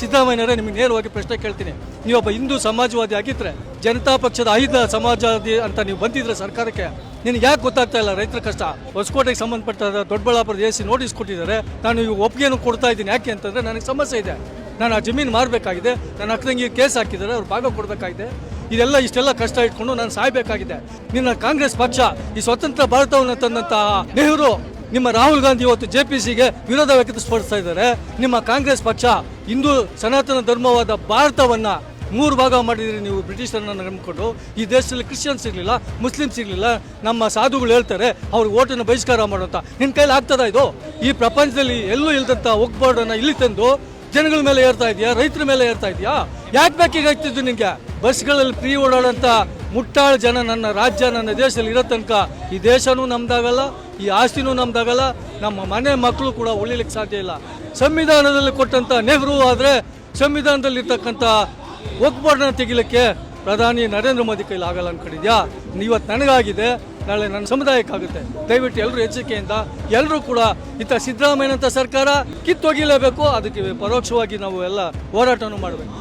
ಸಿದ್ದರಾಮಯ್ಯನವರೇ ನಿಮಗೆ ನೇರವಾಗಿ ಪ್ರಶ್ನೆ ಕೇಳ್ತೀನಿ. ನೀವೊಬ್ಬ ಹಿಂದೂ ಸಮಾಜವಾದಿ ಆಗಿದ್ರೆ, ಜನತಾ ಪಕ್ಷದ ಐದ ಸಮಾಜವಾದಿ ಅಂತ ನೀವು ಬಂದಿದ್ರೆ ಸರ್ಕಾರಕ್ಕೆ, ನಿನಗೆ ಯಾಕೆ ಗೊತ್ತಾಗ್ತಾ ಇಲ್ಲ ರೈತರ ಕಷ್ಟ? ಹೊಸಕೋಟೆಗೆ ಸಂಬಂಧಪಟ್ಟ ದೊಡ್ಡಬಳ್ಳಾಪುರದ ಎ ಸಿ ನೋಟಿಸ್ ಕೊಟ್ಟಿದ್ದಾರೆ. ನಾನು ಈಗ ಒಪ್ಪಿಗೆಯನ್ನು ಕೊಡ್ತಾ ಇದ್ದೀನಿ. ಯಾಕೆ ಅಂತಂದ್ರೆ ನನಗೆ ಸಮಸ್ಯೆ ಇದೆ. ನಾನು ಆ ಜಮೀನು ಮಾರಬೇಕಾಗಿದೆ. ನನ್ನ ಅಕ್ಕನಿಗೆ ಕೇಸ್ ಹಾಕಿದ್ದಾರೆ. ಅವ್ರು ಭಾಗ ಕೊಡಬೇಕಾಗಿದೆ. ಇದೆಲ್ಲ ಇಷ್ಟೆಲ್ಲ ಕಷ್ಟ ಇಟ್ಕೊಂಡು ನಾನು ಸಾಯ್ಬೇಕಾಗಿದೆ. ನಿನ್ನ ಕಾಂಗ್ರೆಸ್ ಪಕ್ಷ ಈ ಸ್ವತಂತ್ರ ಭಾರತವನ್ನು ತಂದಂತಹ ನೆಹರು ನಿಮ್ಮ ರಾಹುಲ್ ಗಾಂಧಿ ಇವತ್ತು ಜೆ ಪಿ ಸಿಗೆ ವಿರೋಧ ವ್ಯಕ್ತಪಡಿಸ್ತಾ ಇದ್ದಾರೆ. ನಿಮ್ಮ ಕಾಂಗ್ರೆಸ್ ಪಕ್ಷ ಹಿಂದೂ ಸನಾತನ ಧರ್ಮವಾದ ಭಾರತವನ್ನ ಮೂರು ಭಾಗ ಮಾಡಿದ್ರಿ ನೀವು ಬ್ರಿಟಿಷರನ್ನ ನಂಬಿಕೊಂಡು. ಈ ದೇಶದಲ್ಲಿ ಕ್ರಿಶ್ಚಿಯನ್ಸ್ ಇರಲಿಲ್ಲ, ಮುಸ್ಲಿಮ್ಸ್ ಇರಲಿಲ್ಲ. ನಮ್ಮ ಸಾಧುಗಳು ಹೇಳ್ತಾರೆ ಅವ್ರಿಗೆ ಓಟನ್ನು ಬಹಿಷ್ಕಾರ ಮಾಡೋಂತ ನಿನ್ನ ಕೈಲಿ ಆಗ್ತದ ಇದು? ಈ ಪ್ರಪಂಚದಲ್ಲಿ ಎಲ್ಲೂ ಇಲ್ದಂತ ಒಗ್ಬೋರ್ಡನ್ನು ಇಲ್ಲಿ ತಂದು ಜನಗಳ ಮೇಲೆ ಏರ್ತಾ ಇದೆಯಾ? ರೈತರ ಮೇಲೆ ಏರ್ತಾ ಇದೆಯಾ? ಯಾಕೆ ಬೇಕಾಗಿತ್ತು ನಿಮಗೆ ಬಸ್ಗಳಲ್ಲಿ ಫ್ರೀ ಓಡಾಡೋಂಥ ಮುಟ್ಟಾಳ ಜನ ನನ್ನ ರಾಜ್ಯ, ನನ್ನ ದೇಶದಲ್ಲಿ ಇರೋ ತನಕ ಈ ದೇಶನೂ ನಮ್ದಾಗಲ್ಲ, ಈ ಆಸ್ತಿನೂ ನಮ್ದಾಗಲ್ಲ, ನಮ್ಮ ಮನೆ ಮಕ್ಕಳು ಕೂಡ ಉಳಿಲಿಕ್ಕೆ ಸಾಧ್ಯ ಇಲ್ಲ. ಸಂವಿಧಾನದಲ್ಲಿ ಕೊಟ್ಟಂತ ನೆಹರು ಆದರೆ ಸಂವಿಧಾನದಲ್ಲಿರ್ತಕ್ಕಂಥ ಒಗ್ಬೋರ್ಡನ್ನ ತೆಗಿಲಿಕ್ಕೆ ಪ್ರಧಾನಿ ನರೇಂದ್ರ ಮೋದಿ ಕೈಲಿ ಆಗಲ್ಲ ಅನ್ಕೊಂಡಿದ್ಯಾ? ಇವತ್ತು ನನಗಾಗಿದೆ, ನಾಳೆ ನನ್ನ ಸಮುದಾಯಕ್ಕಾಗುತ್ತೆ ದಯವಿಟ್ಟು ಎಲ್ಲರೂ ಎಚ್ಚರಿಕೆಯಿಂದ ಎಲ್ಲರೂ ಕೂಡ ಇಂಥ ಸಿದ್ದರಾಮಯ್ಯನಂಥ ಸರ್ಕಾರ ಕಿತ್ತೊಗಿಲೇಬೇಕು, ಅದಕ್ಕೆ ಪರೋಕ್ಷವಾಗಿ ನಾವು ಎಲ್ಲ ಹೋರಾಟವನ್ನು ಮಾಡಬೇಕು.